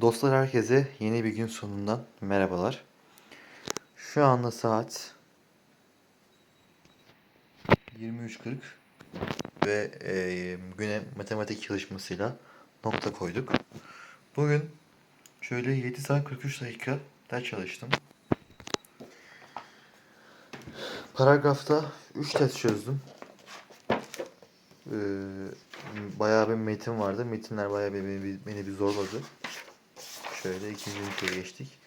Dostlar herkese yeni bir gün sonundan merhabalar. Şu anda saat 23.40 ve e, güne matematik çalışmasıyla nokta koyduk. Bugün şöyle 7 saat 43 dakika ders çalıştım. Paragrafta 3 test çözdüm. Ee, bayağı bir metin vardı. Metinler bayağı bir, beni, beni bir zorladı. Şöyle ikinci üniteye geçtik.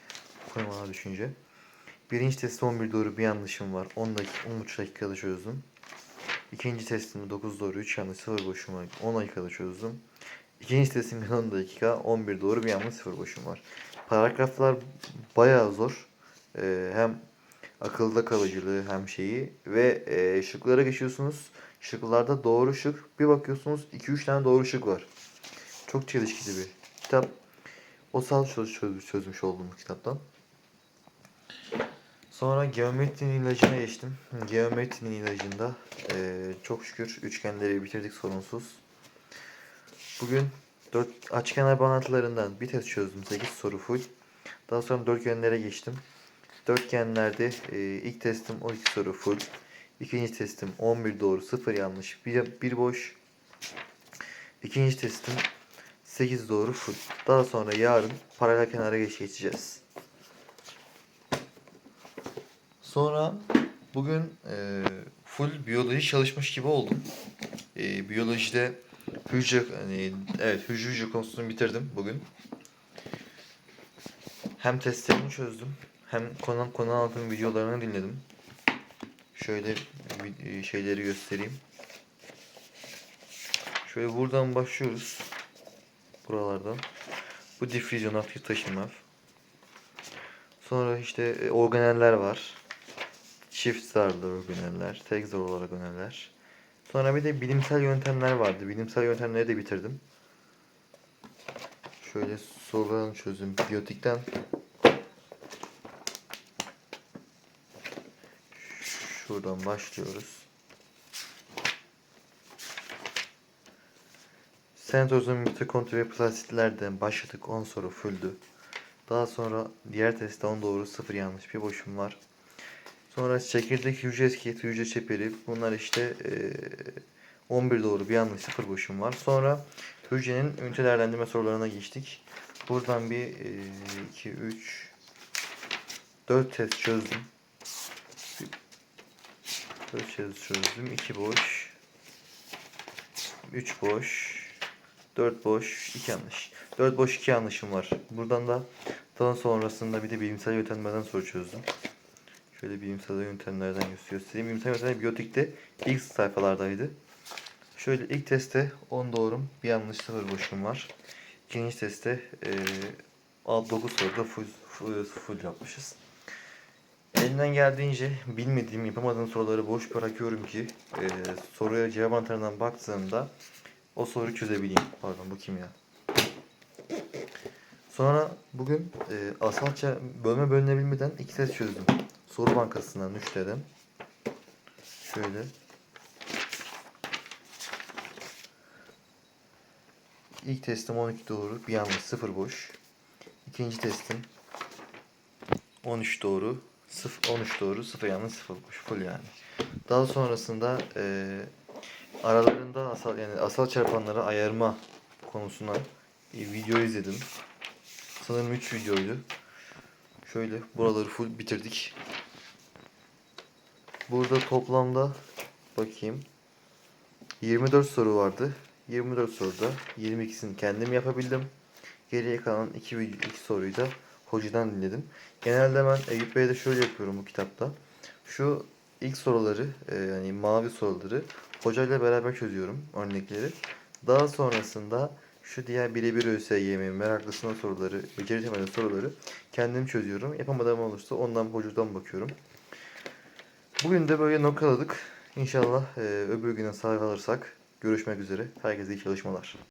Koymana düşünce. Birinci testte 11 doğru bir yanlışım var. 10 dakika, 13 dakikada çözdüm. İkinci testimde 9 doğru 3 yanlış 0 boşum var. 10 dakikada çözdüm. İkinci testimde 10 dakika 11 doğru bir yanlış 0 boşum var. Paragraflar bayağı zor. Ee, hem akılda kalıcılığı hem şeyi ve e, şıklara geçiyorsunuz. Şıklarda doğru şık bir bakıyorsunuz 2-3 tane doğru şık var. Çok çelişkili bir kitap. O sal çöz, çöz, çözmüş oldum bu kitaptan. Sonra geometrinin ilacına geçtim. Geometrinin ilacında eee, çok şükür üçgenleri bitirdik sorunsuz. Bugün dört açıkenar bağlantılarından bir test çözdüm. 8 soru full. Daha sonra dörtgenlere geçtim. Dörtgenlerde eee, ilk testim 12 soru full. İkinci testim 11 doğru 0 yanlış bir, bir boş. İkinci testim 8 doğru full. Daha sonra yarın paralel kenara geç geçeceğiz. Sonra bugün e, full biyoloji çalışmış gibi oldum. E, biyolojide hücre hani evet hücre hücre konusunu bitirdim bugün. Hem testlerini çözdüm hem konu konu anlatım videolarını dinledim. Şöyle vi- şeyleri göstereyim. Şöyle buradan başlıyoruz. Buralardan. Bu difüzyon aktif taşıma. Sonra işte e, organeller var. Çift zarlı organeller, tek zarlı organeller. Sonra bir de bilimsel yöntemler vardı. Bilimsel yöntemleri de bitirdim. Şöyle sorularını çözdüm. Biyotikten şuradan başlıyoruz. Sentrozom mitokondri ve plazitlerden başladık. 10 soru fulldü. Daha sonra diğer testte 10 doğru 0 yanlış bir boşum var. Sonra çekirdek hücre iskeleti hücre çeperi bunlar işte eee, 11 doğru bir yanlış 0 boşum var. Sonra hücrenin ünite değerlendirme sorularına geçtik. Buradan bir 2 3 4 test çözdüm. 4 test çözdüm. 2 boş. 3 boş. 4 boş, 2 yanlış. 4 boş, 2 yanlışım var. Buradan da daha sonrasında bir de bilimsel yöntemlerden soru çözdüm. Şöyle bilimsel yöntemlerden göstereyim. Bilimsel yöntemler biyotikte ilk sayfalardaydı. Şöyle ilk testte 10 doğrum, bir yanlış 0 boşum var. İkinci testte eee 9 soruda full, full, full yapmışız. Elimden geldiğince bilmediğim, yapamadığım soruları boş bırakıyorum ki eee soruya cevap anahtarından baktığımda o soruyu çözebileyim. Pardon bu kim ya? Sonra bugün e, asalça bölme bölünebilmeden iki test çözdüm. Soru bankasından 3 dedim. Şöyle. İlk testim 12 doğru, bir yanlış, 0 boş. İkinci testim 13 doğru, 0, 13 doğru, 0 yanlış, 0 boş. Full yani. Daha sonrasında e, aralarında asal yani asal çarpanları ayırma konusuna e, video izledim. Sanırım 3 videoydu. Şöyle buraları full bitirdik. Burada toplamda bakayım 24 soru vardı. 24 soruda 22'sini kendim yapabildim. Geriye kalan 2, video, iki soruyu da hocadan dinledim. Genelde ben Eyüp Bey'de şöyle yapıyorum bu kitapta. Şu ilk soruları e, yani mavi soruları hocayla beraber çözüyorum örnekleri. Daha sonrasında şu diğer birebir ÖSYM meraklısına soruları, beceri temeli soruları kendim çözüyorum. Yapamadığım olursa ondan hocadan bakıyorum. Bugün de böyle noktaladık. İnşallah e, öbür güne sağ kalırsak görüşmek üzere. Herkese iyi çalışmalar.